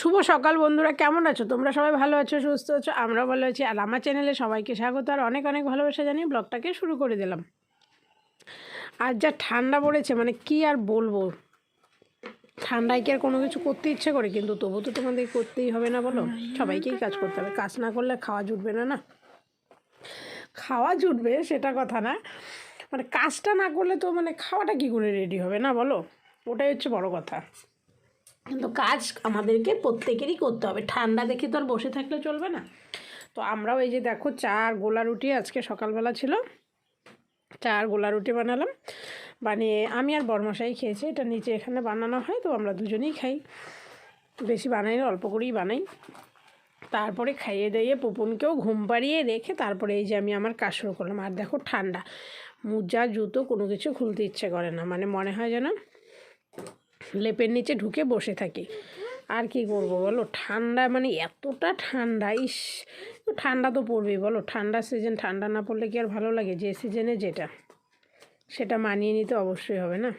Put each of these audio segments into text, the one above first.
শুভ সকাল বন্ধুরা, কেমন আছো? তোমরা সবাই ভালো আছো, সুস্থ আছো? আমরা ভালো আছি। আর আমার চ্যানেলে সবাইকে স্বাগত। আর অনেক অনেক ভালোবাসা জানিয়ে ব্লগটাকে শুরু করে দিলাম। আর যা ঠান্ডা পড়েছে মানে কি আর বলব? ঠান্ডায় কি আর কোনো কিছু করতে ইচ্ছে করে? কিন্তু তবু তো তোমাদের করতেই হবে না বলো? সবাইকেই কাজ করতে হবে। কাজ না করলে খাওয়া জুটবে না না? খাওয়া জুটবে, সেটা কথা না। মানে কাজটা না করলে তো মানে খাওয়াটা কী করে রেডি হবে, না বলো? ওটাই হচ্ছে বড় কথা। কিন্তু কাজ আমাদেরকে প্রত্যেকেরই করতে হবে। ঠান্ডা দেখে তো আর বসে থাকলে চলবে না। তো আমরাও এই যে দেখো চা আর গোলা রুটি আজকে সকালবেলা ছিল। চা আর গোলা রুটি বানালাম। বানিয়ে আমি আর বরমশাই খেয়েছি। এটা নিচে এখানে বানানো হয়, তো আমরা দুজনেই খাই। বেশি বানাই না, অল্প করেই বানাই। তারপরে খাইয়ে দাইয়ে পুপুনকেও ঘুম পাড়িয়ে রেখে তারপরে এই যে আমি আমার কাজ শুরু করলাম। আর দেখো ঠান্ডা। মোজা, জুতো কোনো কিছু খুলতে ইচ্ছে করে না। মানে মনে হয় যেন লেপের নিচে ঢুকে বসে থাকি। আর কি করব বলো? ঠান্ডা মানে এতটা ঠান্ডা, ইস, ঠান্ডা তো পড়বেই বলো। ঠান্ডা সিজন ঠান্ডা না পড়লে কি আর ভালো লাগে? যে সিজনে যেটা, সেটা মানিয়ে নিতে অবশ্যই হবে না?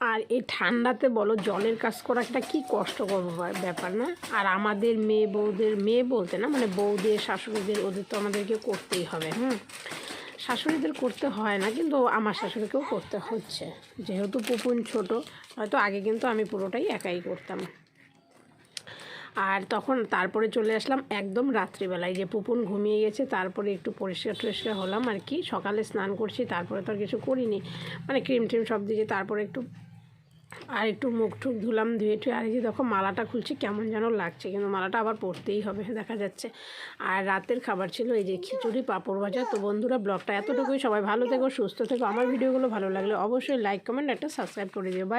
আর এই ঠান্ডাতে বলো, জলের কাজ করা একটা কী কষ্টকর ব্যাপার- না? আর আমাদের মেয়ে বউদের, মেয়ে বলতে না মানে বউদের, শাশুড়িদের, ওদের তো আমাদেরকে করতেই হবে, হুম? শাশুড়িদের করতে হয় না, কিন্তু আমার শাশুড়িকেও করতে হচ্ছে। যেহেতু পুপুন ছোট, হয়তো আগে কিন্তু আমি পুরোটাই একাই করতাম। আর তখন তারপরে চলে আসলাম একদম রাত্রিবেলায়, যে পুপুন ঘুমিয়ে গেছে, তারপরে একটু পরিষ্কার টরিষ্কার হলাম আর কি। সকালে স্নান করছি, তারপরে তো আর কিছু করিনি। মানে ক্রিম ট্রিম সব দিয়েছি তারপরে একটু আর একটু মুখ ঠুক ধুলাম, ধুয়ে টুয়ে আর এই যে দেখো মালাটা খুলছে, কেমন যেন লাগছে, কিন্তু মালাটা আবার পরতেই হবে, দেখা যাচ্ছে। আর রাতের খাবার ছিল এই যে খিচুড়ি, পাঁপড় ভাজা। তো বন্ধুরা, ব্লগটা এতটুকুই, সবাই ভালো থেকো, সুস্থ থেকো। আমার ভিডিওগুলো ভালো লাগলে অবশ্যই লাইক কমেন্ট একটা সাবস্ক্রাইব করে দিও। বাই